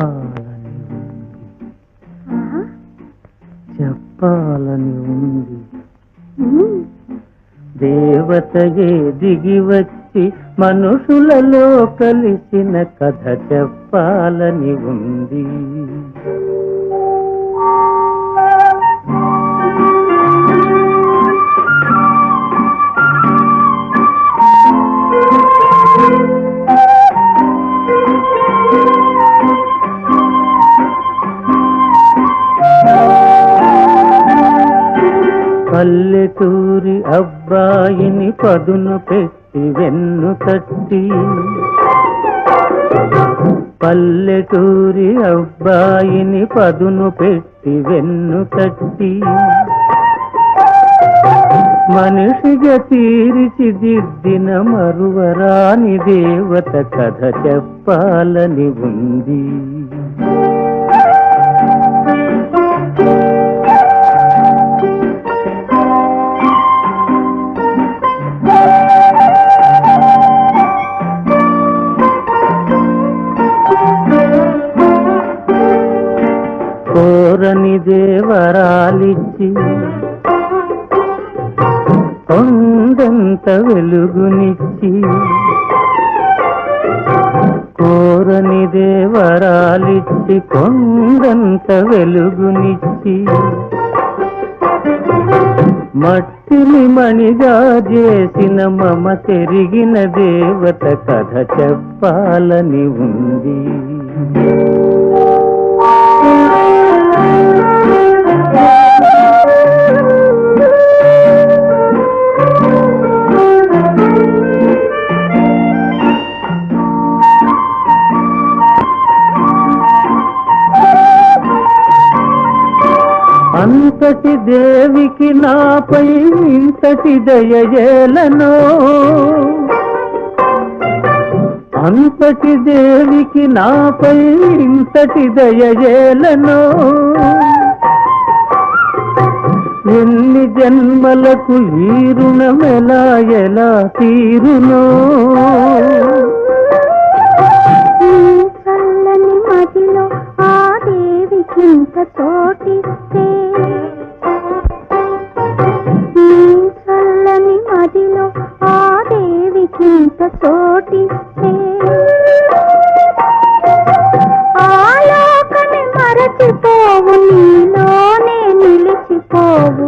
చెప్పాలని ఉంది. చెప్పాలని ఉంది ఉమ్. దేవతయే దిగి వచ్చి మనుషులలో కలిసిన కథ చెప్పాలని ఉంది పల్లెటూరి అబ్బాయిని పదును పెట్టి వెన్ను తట్టి. పల్లెటూరి అబ్బాయిని పదును పెట్టి వెన్ను తట్టి. మనిషిగా తీర్చిదిద్దిన మరువరాని దేవత కథ చెప్పాలని ఉంది. కోరని దేవరాలిచ్చి కొండంత వెలుగునిచ్చి కోరని దేవరాలిచ్చి కొండంత వెలుగునిచ్చి మట్టిని మణిగా చేసిన మమ తెరిగిన దేవత కథ చెప్పాలని ఉంది. అంతటి దేవికి నాపై ఇంతటి దయజేలనో అంతటి దేవికి నాపై ఇంతటి దయజేలనో ఎన్ని జన్మలకు ఈ రుణమెలా ఎలా తీరునో. చల్లని మదిలో ఆ దేవికింత చోటిస్తే ಹೋಗು